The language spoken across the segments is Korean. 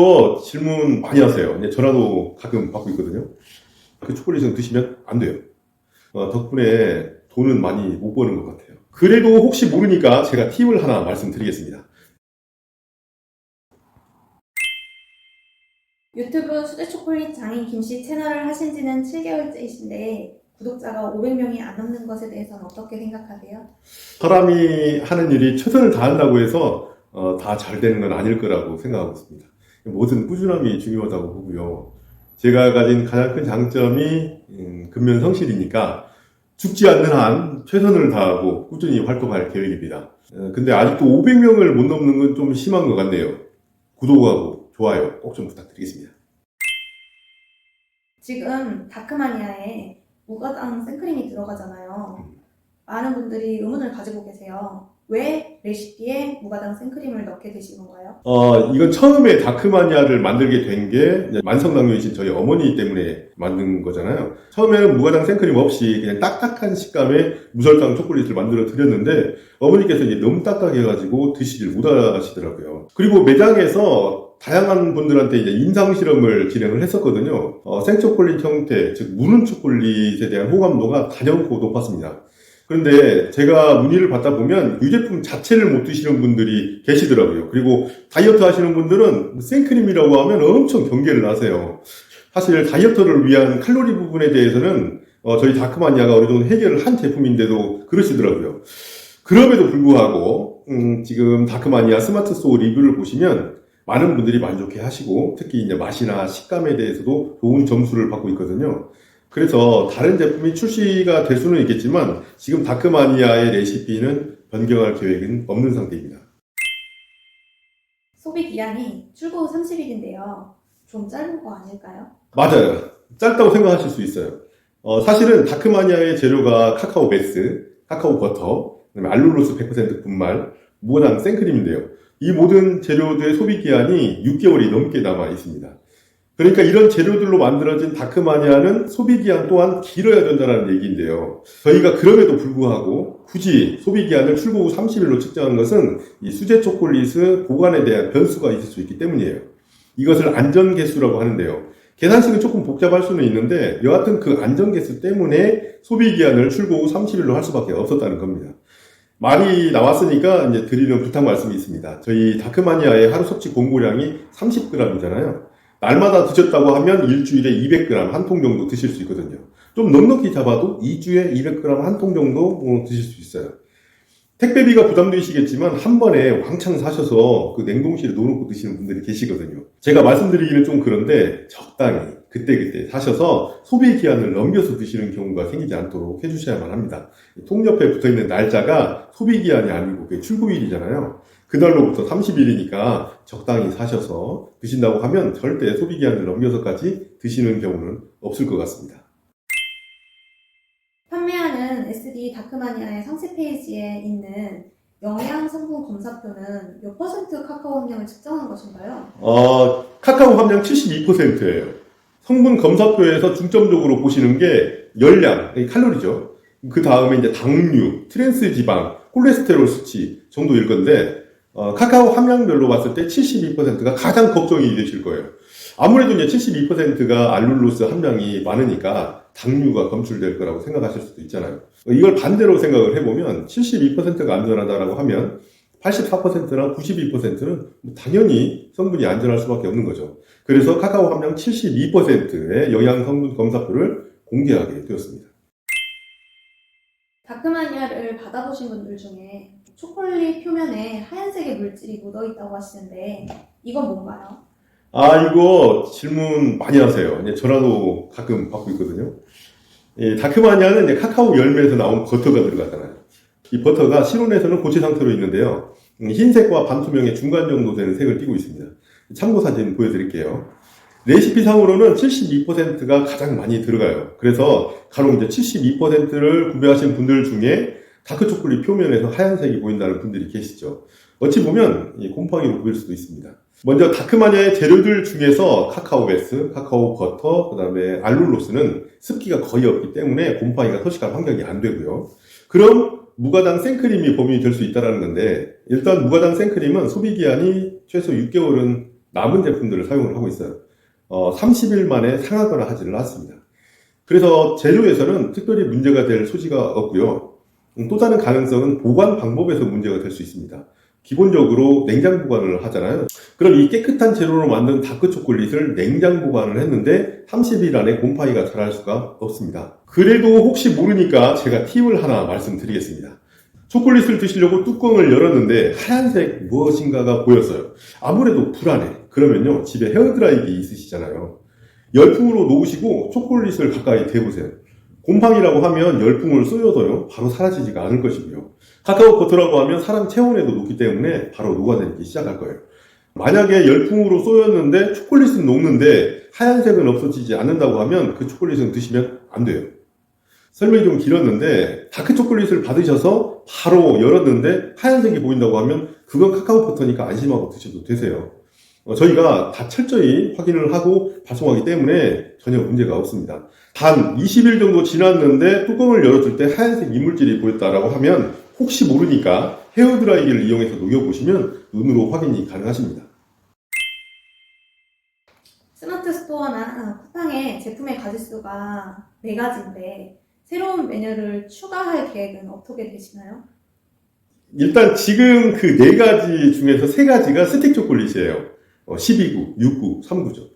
이거 질문 많이 하세요. 이제 전화도 가끔 받고 있거든요. 그 초콜릿은 드시면 안 돼요. 어, 덕분에 돈은 많이 못 버는 것 같아요. 그래도 혹시 모르니까 제가 팁을 하나 말씀드리겠습니다. 유튜브 수제 초콜릿 장인 김씨 채널을 하신 지는 7개월째이신데 구독자가 500명이 안 넘는 것에 대해서는 어떻게 생각하세요? 사람이 하는 일이 최선을 다한다고 해서 어, 다 잘 되는 건 아닐 거라고 생각하고 있습니다. 모든 꾸준함이 중요하다고 보고요. 제가 가진 가장 큰 장점이 음, 근면 성실이니까 죽지 않는 한 최선을 다하고 꾸준히 활동할 계획입니다. 어, 근데 아직도 500명을 못 넘는 건 좀 심한 것 같네요. 구독하고 좋아요 꼭 좀 부탁드리겠습니다. 지금 다크마니아에 무가당 생크림이 들어가잖아요. 음. 많은 분들이 의문을 가지고 계세요. 왜 레시피에 무가당 생크림을 넣게 되신 건가요? 어, 이건 처음에 다크마니아를 만들게 된 게 만성당뇨이신 저희 어머니 때문에 만든 거잖아요. 처음에는 무가당 생크림 없이 그냥 딱딱한 식감의 무설탕 초콜릿을 만들어 드렸는데 어머니께서 이제 너무 딱딱해가지고 드시질 못하시더라고요. 그리고 매장에서 다양한 분들한테 이제 임상 실험을 진행을 했었거든요. 어, 생초콜릿 형태, 즉 무는 초콜릿에 대한 호감도가 가녀고 높았습니다. 그런데 제가 문의를 받다 보면 유제품 자체를 못 드시는 분들이 계시더라고요. 그리고 다이어트 하시는 분들은 생크림이라고 하면 엄청 경계를 하세요. 사실 다이어트를 위한 칼로리 부분에 대해서는 어, 저희 다크마니아가 어느 정도 해결을 한 제품인데도 그러시더라고요. 그럼에도 불구하고 음, 지금 다크마니아 스마트 소울 리뷰를 보시면 많은 분들이 만족해 하시고 특히 이제 맛이나 식감에 대해서도 좋은 점수를 받고 있거든요. 그래서 다른 제품이 출시가 될 수는 있겠지만 지금 다크마니아의 레시피는 변경할 계획은 없는 상태입니다. 소비 기한이 출고 후 30일인데요. 좀 짧은 거 아닐까요? 맞아요. 짧다고 생각하실 수 있어요. 어, 사실은 다크마니아의 재료가 카카오 베스, 카카오 버터, 그다음에 알룰로스 100% 분말, 무가당 생크림인데요. 이 모든 재료들의 소비 기한이 6개월이 넘게 남아 있습니다. 그러니까 이런 재료들로 만들어진 다크마니아는 소비 기한 또한 길어야 된다는 얘기인데요. 저희가 그럼에도 불구하고 굳이 소비 기한을 출고 후 30일로 측정한 것은 이 수제 초콜릿의 보관에 대한 변수가 있을 수 있기 때문이에요. 이것을 안전 개수라고 하는데요. 계산식은 조금 복잡할 수는 있는데 여하튼 그 안전 개수 때문에 소비 기한을 출고 후 30일로 할 수밖에 없었다는 겁니다. 말이 나왔으니까 이제 드리는 부탁 말씀이 있습니다. 저희 다크마니아의 하루 섭취 공고량이 30g이잖아요. 날마다 드셨다고 하면 일주일에 200g 한 통 정도 드실 수 있거든요. 좀 넉넉히 잡아도 2주에 200g 한 통 정도 어, 드실 수 있어요. 택배비가 부담되시겠지만 한 번에 왕창 사셔서 그 냉동실에 넣어놓고 드시는 분들이 계시거든요. 제가 말씀드리기는 좀 그런데 적당히 그때그때 사셔서 소비 기한을 넘겨서 드시는 경우가 생기지 않도록 해주셔야만 합니다. 통 옆에 붙어 있는 날짜가 소비 기한이 아니고 출고일이잖아요. 그날로부터 30일이니까 적당히 사셔서 드신다고 하면 절대 소비 기한을 넘겨서까지 드시는 경우는 없을 것 같습니다. 판매하는 SD 다크마니아의 상세 페이지에 있는 영양 성분 검사표는 몇 퍼센트 카카오 함량을 측정한 것인가요? 어, 카카오 함량 72%예요. 성분 검사표에서 중점적으로 보시는 게 열량, 이 칼로리죠. 그 다음에 이제 당류, 트랜스 지방, 콜레스테롤 수치 정도일 건데 어, 카카오 함량별로 봤을 때 72%가 가장 걱정이 되실 거예요. 아무래도 이제 72%가 알룰로스 함량이 많으니까 당류가 검출될 거라고 생각하실 수도 있잖아요. 이걸 반대로 생각을 해보면 72%가 안전하다라고 하면 84%나 92%는 당연히 성분이 안전할 수밖에 없는 거죠. 그래서 카카오 함량 72%의 영양 성분 검사표를 공개하게 되었습니다. 다크마니아를 받아보신 분들 중에 초콜릿 표면에 하얀색의 물질이 묻어 있다고 하시는데 이건 뭔가요? 아, 이거 질문 많이 하세요. 이제 전화도 가끔 받고 있거든요. 이 다크마니아는 이제 카카오 열매에서 나온 버터가 들어가잖아요. 이 버터가 실온에서는 고체 상태로 있는데요. 음, 흰색과 반투명의 중간 정도 되는 색을 띠고 있습니다. 참고 사진 보여드릴게요. 레시피 상으로는 72%가 가장 많이 들어가요. 그래서 간혹 이제 72%를 구매하신 분들 중에 다크 초콜릿 표면에서 하얀색이 보인다는 분들이 계시죠. 어찌 보면 이 곰팡이로 보일 수도 있습니다. 먼저 다크마니아의 재료들 중에서 카카오 베스, 카카오 버터, 그 다음에 알룰로스는 습기가 거의 없기 때문에 곰팡이가 서식할 환경이 안 되고요. 그럼 무가당 생크림이 범인이 될 수 있다는 건데 일단 무가당 생크림은 소비 기한이 최소 6개월은 남은 제품들을 사용을 하고 있어요. 어, 30일 만에 상하거나 하지를 않습니다. 그래서 재료에서는 특별히 문제가 될 소지가 없고요. 음, 또 다른 가능성은 보관 방법에서 문제가 될 수 있습니다. 기본적으로 냉장 보관을 하잖아요. 그럼 이 깨끗한 재료로 만든 다크 초콜릿을 냉장 보관을 했는데 30일 안에 곰팡이가 자랄 수가 없습니다. 그래도 혹시 모르니까 제가 팁을 하나 말씀드리겠습니다. 초콜릿을 드시려고 뚜껑을 열었는데 하얀색 무엇인가가 보였어요. 아무래도 불안해. 그러면요, 집에 헤어드라이기 있으시잖아요. 열풍으로 놓으시고 초콜릿을 가까이 대보세요. 곰팡이라고 하면 열풍을 쏘여도요, 바로 사라지지가 않을 것이고요. 카카오 버터라고 하면 사람 체온에도 녹기 때문에 바로 녹아내리기 시작할 거예요. 만약에 열풍으로 쏘였는데 초콜릿은 녹는데 하얀색은 없어지지 않는다고 하면 그 초콜릿은 드시면 안 돼요. 설명이 좀 길었는데 다크 초콜릿을 받으셔서 바로 열었는데 하얀색이 보인다고 하면 그건 카카오 버터니까 안심하고 드셔도 되세요. 어, 저희가 다 철저히 확인을 하고 발송하기 때문에 전혀 문제가 없습니다. 단 20일 정도 지났는데 뚜껑을 열었을 때 하얀색 이물질이 보였다라고 하면 혹시 모르니까 헤어드라이기를 이용해서 녹여보시면 눈으로 확인이 가능하십니다. 스마트 스토어나 쿠팡에 제품의 가짓수가 4가지인데 새로운 메뉴를 추가할 계획은 어떻게 되시나요? 일단 지금 그 네 가지 중에서 세 가지가 스틱 초콜릿이에요. 어, 12구, 6구, 3구죠.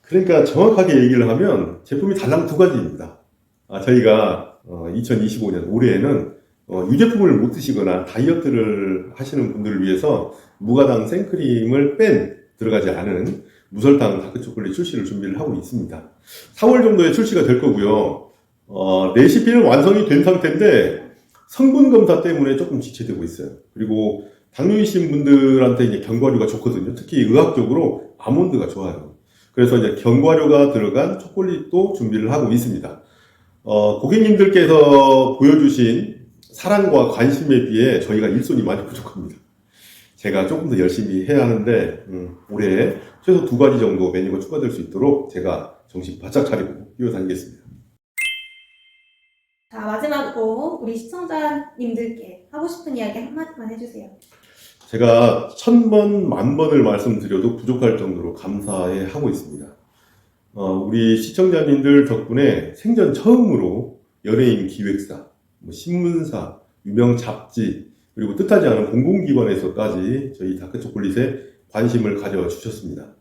그러니까 정확하게 얘기를 하면 제품이 달랑 두 가지입니다. 아, 저희가 2025년 올해에는 어, 유제품을 못 드시거나 다이어트를 하시는 분들을 위해서 무가당 생크림을 뺀 들어가지 않은 무설탕 다크 초콜릿 출시를 준비를 하고 있습니다. 4월 정도에 출시가 될 거고요. 어, 레시피는 완성이 된 상태인데 성분 검사 때문에 조금 지체되고 있어요. 그리고 당뇨이신 분들한테 이제 견과류가 좋거든요. 특히 의학적으로 아몬드가 좋아요. 그래서 이제 견과류가 들어간 초콜릿도 준비를 하고 있습니다. 어, 고객님들께서 보여주신 사랑과 관심에 비해 저희가 일손이 많이 부족합니다. 제가 조금 더 열심히 해야 하는데 음, 올해 최소 두 가지 정도 메뉴가 추가될 수 있도록 제가 정신 바짝 차리고 뛰어다니겠습니다. 자, 마지막으로 우리 시청자님들께 하고 싶은 이야기 한마디만 해주세요. 제가 천 번, 만 번을 말씀드려도 부족할 정도로 감사해 하고 있습니다. 어, 우리 시청자님들 덕분에 생전 처음으로 연예인 기획사, 뭐 신문사, 유명 잡지, 그리고 뜻하지 않은 공공기관에서까지 저희 다크초콜릿에 관심을 가져주셨습니다.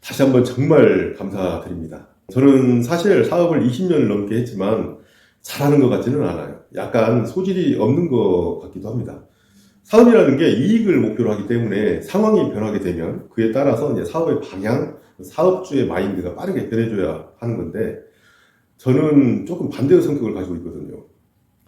다시 한번 정말 감사드립니다. 저는 사실 사업을 20년을 넘게 했지만 잘하는 것 같지는 않아요. 약간 소질이 없는 것 같기도 합니다. 사업이라는 게 이익을 목표로 하기 때문에 상황이 변하게 되면 그에 따라서 이제 사업의 방향, 사업주의 마인드가 빠르게 변해줘야 하는 건데 저는 조금 반대의 성격을 가지고 있거든요.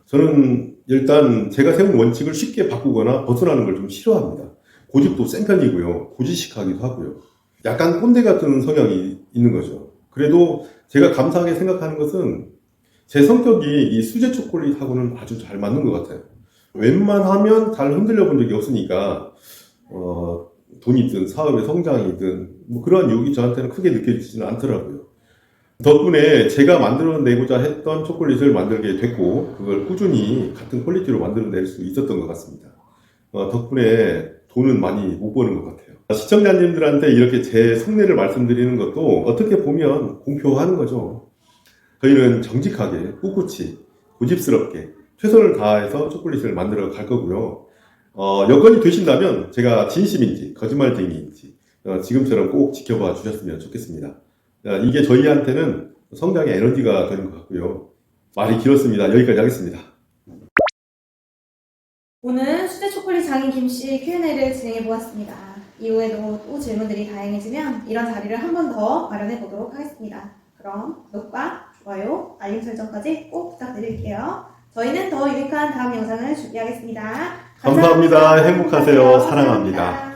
저는 일단 제가 세운 원칙을 쉽게 바꾸거나 벗어나는 걸 좀 싫어합니다. 고집도 센 편이고요. 고지식하기도 하고요. 약간 꼰대 같은 성향이 있는 거죠. 그래도 제가 감사하게 생각하는 것은 제 성격이 이 수제 초콜릿하고는 아주 잘 맞는 것 같아요. 웬만하면 잘 흔들려 본 적이 없으니까, 어, 돈이든 사업의 성장이든, 뭐 그러한 유혹이 저한테는 크게 느껴지지는 않더라고요. 덕분에 제가 만들어내고자 했던 초콜릿을 만들게 됐고, 그걸 꾸준히 같은 퀄리티로 만들어낼 수 있었던 것 같습니다. 어, 덕분에 돈은 많이 못 버는 것 같아요. 시청자님들한테 이렇게 제 속내를 말씀드리는 것도 어떻게 보면 공표하는 거죠. 저희는 정직하게, 꿋꿋이, 고집스럽게 최선을 다해서 초콜릿을 만들어 갈 거고요. 어, 여건이 되신다면 제가 진심인지 거짓말쟁이인지 어, 지금처럼 꼭 지켜봐 주셨으면 좋겠습니다. 어, 이게 저희한테는 성장의 에너지가 되는 것 같고요. 말이 길었습니다. 여기까지 하겠습니다. 오늘 수제 초콜릿 장인 김씨 Q&A를 진행해 보았습니다. 이후에도 또 질문들이 다양해지면 이런 자리를 한 번 더 마련해 보도록 하겠습니다. 그럼 구독과 좋아요, 알림 설정까지 꼭 부탁드릴게요. 저희는 더 유익한 다음 영상을 준비하겠습니다 감사합니다. 행복하세요. 사랑합니다.